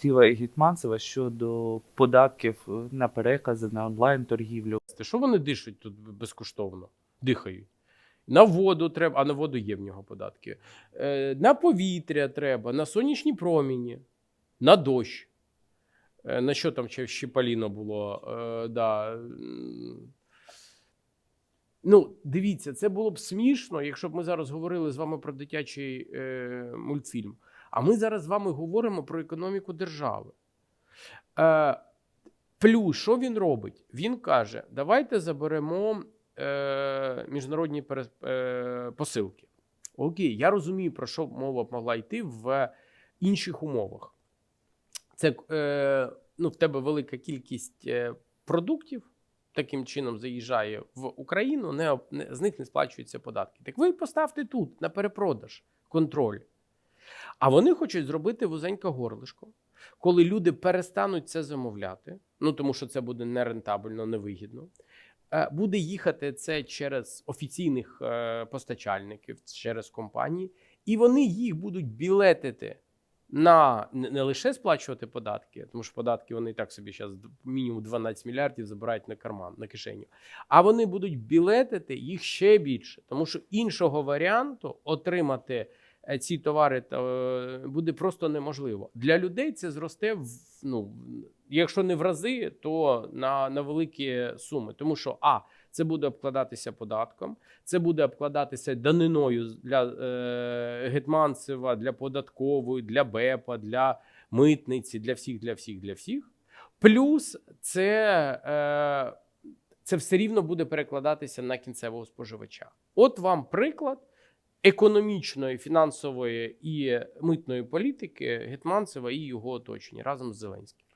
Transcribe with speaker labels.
Speaker 1: Стіва Гітманцева щодо податків на перекази на онлайн торгівлю.
Speaker 2: Що вони дишуть тут безкоштовно? Дихають. На воду треба, а на воду є в нього податки. Е, на повітря треба, на сонячні проміні, на дощ. Е, на що там ще щепаліно було? Е, да. Ну, дивіться, це було б смішно, якщо б ми зараз говорили з вами про дитячий е, мультфільм. А ми зараз з вами говоримо про економіку держави. Е, плюс, що він робить? Він каже: давайте заберемо е, міжнародні пере, е, посилки. Окей, я розумію, про що мова могла йти в інших умовах. Це е, ну, в тебе велика кількість е, продуктів. Таким чином заїжджає в Україну, не, не з них не сплачуються податки. Так ви поставте тут на перепродаж контроль. А вони хочуть зробити вузеньке горлишко, коли люди перестануть це замовляти, ну тому що це буде нерентабельно, невигідно. Е, Буде їхати це через офіційних е, постачальників, через компанії, і вони їх будуть білетити на не лише сплачувати податки, тому що податки вони так собі зараз мінімум 12 мільярдів забирають на карман, на кишеню. А вони будуть білетити їх ще більше, тому що іншого варіанту отримати ці товари та, е, буде просто неможливо. Для людей це зросте в ну, якщо не в рази, то на, на великі суми. Тому що а це буде обкладатися податком, це буде обкладатися даниною для е, Гетманцева, для податкової, для БЕПа, для митниці, для всіх, для всіх, для всіх. Плюс це, е, це все рівно буде перекладатися на кінцевого споживача. От вам приклад економічної, фінансової і митної політики Гетманцева і його оточення разом з Зеленським.